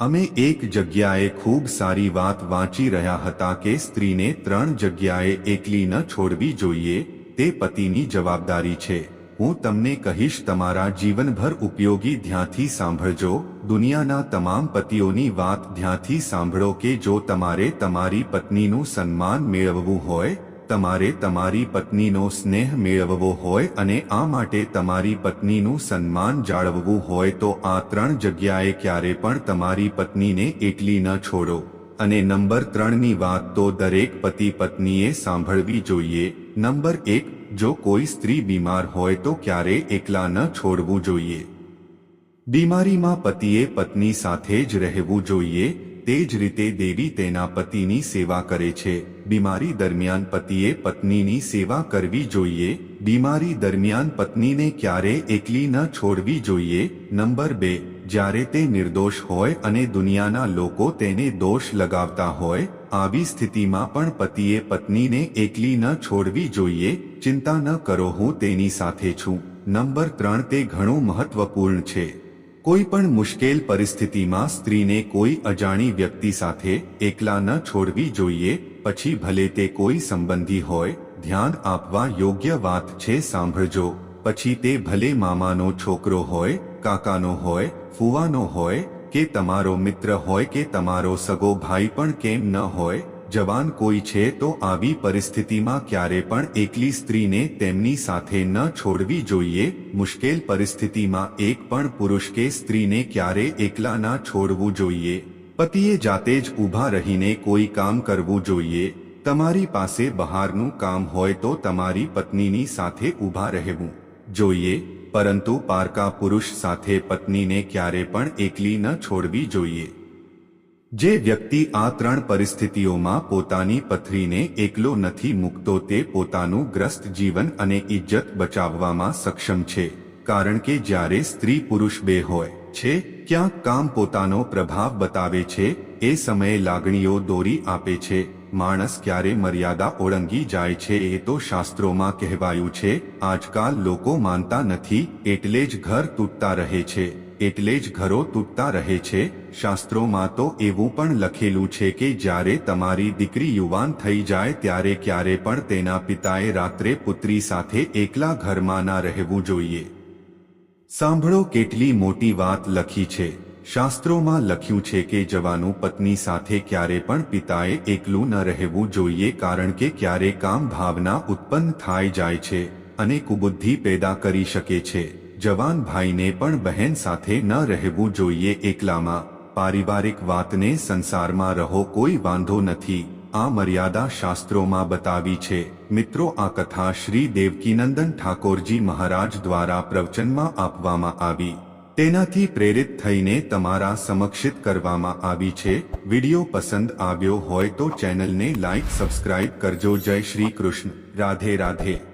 અમે એક જગ્યાએ ખૂબ સારી વાત વાંચી રહ્યા હતા કે સ્ત્રીને ત્રણ જગ્યાએ એકલી ન છોડવી જોઈએ, તે પતિની જવાબદારી છે. હું તમને કહીશ, તમારા જીવનભર ઉપયોગી ધ્યાનથી સાંભળજો, દુનિયાના તમામ પતિઓની વાત ધ્યાનથી સાંભળો કે જો તમારે તમારી પત્નીનું સન્માન મેળવવું હોય તમારે તમારી પત્નીનો સ્નેહ મેળવવો હોય અને આ માટે તમારી પત્નીનું સન્માન જાળવવું હોય તો આ ત્રણ જગ્યાએ ક્યારે પણ તમારી પત્નીને એકલી ન છોડો. અને નંબર ત્રણની વાત તો દરેક પતિ પત્નીએ સાંભળવી જોઈએ. નંબર એક, જો કોઈ સ્ત્રી બીમાર હોય તો ક્યારે એકલા ન છોડવું જોઈએ. બીમારીમાં પતિએ પત્ની સાથે જ રહેવું જોઈએ. તે જ રીતે દેવી તેના પતિની સેવા કરે છે. બીમારી દરમિયાન પતિએ પત્નીની સેવા કરવી જોઈએ. બીમારી દરમિયાન પત્નીને ક્યારે એકલી ન છોડવી જોઈએ. નંબર બે, જ્યારે તે નિર્દોષ હોય અને દુનિયાના લોકો તેને દોષ લગાવતા હોય, આવી સ્થિતિમાં પણ પતિએ પત્નીને એકલી ન છોડવી જોઈએ. ચિંતા ન કરો, હું તેની સાથે છું. નંબર ત્રણ, તે ઘણું મહત્વપૂર્ણ છે. કોઈ પણ મુશ્કેલ પરિસ્થિતિમાં સ્ત્રીને કોઈ અજાણી વ્યક્તિ સાથે એકલા ન છોડવી જોઈએ. પછી ભલે તે કોઈ સંબંધી હોય, ધ્યાન આપવા યોગ્ય વાત છે સાંભળજો. પછી તે ભલે મામાનો છોકરો હોય, કાકાનો હોય, ફુવાનો હોય, કે તમારો મિત્ર હોય કે તમારો સગો ભાઈ પણ કેમ ન હોય, જવાન કોઈ છે તો આવી પરિસ્થિતિમાં ક્યારે પણ એકલી સ્ત્રીને તેમની સાથે ન છોડવી જોઈએ. મુશ્કેલ પરિસ્થિતિમાં એક પણ પુરુષ કે સ્ત્રીને ક્યારે એકલા ના છોડવું જોઈએ. પતિએ જાતે જ ઊભા રહીને કોઈ કામ કરવું જોઈએ, તમારી પાસે બહારનું કામ હોય તો તમારી પત્નીની સાથે ઊભા રહેવું જોઈએ, પરંતુ પારકા પુરુષ સાથે પત્નીને ક્યારે પણ એકલી ન છોડવી જોઈએ. જે વ્યક્તિ આ ત્રણ પરિસ્થિતિઓમાં પોતાની પથરીને એકલો નથી મૂકતો તે પોતાનું ગ્રસ્ત જીવન અને ઇજ્જત બચાવવામાં સક્ષમ છે, કારણ કે જ્યારે સ્ત્રી પુરુષ બે હોય છે? ક્યાંક કામ પોતાનો પ્રભાવ બતાવે છે? એ સમયે લાગણીઓ દોરી આપે છે. માણસ ક્યારે મર્યાદા ઓળંગી જાય છે એ તો શાસ્ત્રોમાં કહેવાયું છે. આજકાલ લોકો માનતા નથી, એટલે જ ઘર તૂટતા રહે છે. એટલે જ ઘરો તૂટતા રહે છે. શાસ્ત્રોમાં તો એવું પણ લખેલું છે કે જ્યારે તમારી દીકરી યુવાન થઈ જાય ત્યારે ક્યારે પણ તેના પિતાએ રાત્રે પુત્રી સાથે એકલા ઘરમાં ના રહેવું જોઈએ. સાંભળો કેટલી મોટી વાત લખી છે. શાસ્ત્રોમાં લખ્યું છે કે જવાનું પત્ની સાથે ક્યારે પણ પિતાએ એકલું ન રહેવું જોઈએ કારણ કે ક્યારે કામ ભાવના ઉત્પન્ન થાય જાય છે અને કુબુદ્ધિ પેદા કરી શકે છે. જવાન ભાઈને પણ બહેન સાથે ન રહેવું જોઈએ એકલામાં. પારિવારિક વાતને સંસારમાં રહો કોઈ વાંધો નથી. આ મર્યાદા શાસ્ત્રોમાં બતાવી છે. મિત્રો, આ કથા શ્રી દેવકીનંદન ઠાકોરજી મહારાજ દ્વારા પ્રવચનમાં આપવામાં આવી. તેનાથી પ્રેરિત થઈને તમારા સમક્ષિત કરવામાં આવી છે. વિડિયો પસંદ આવ્યો હોય તો ચેનલને લાઈક, સબસ્ક્રાઇબ કરજો. જય શ્રી કૃષ્ણ. રાધે રાધે.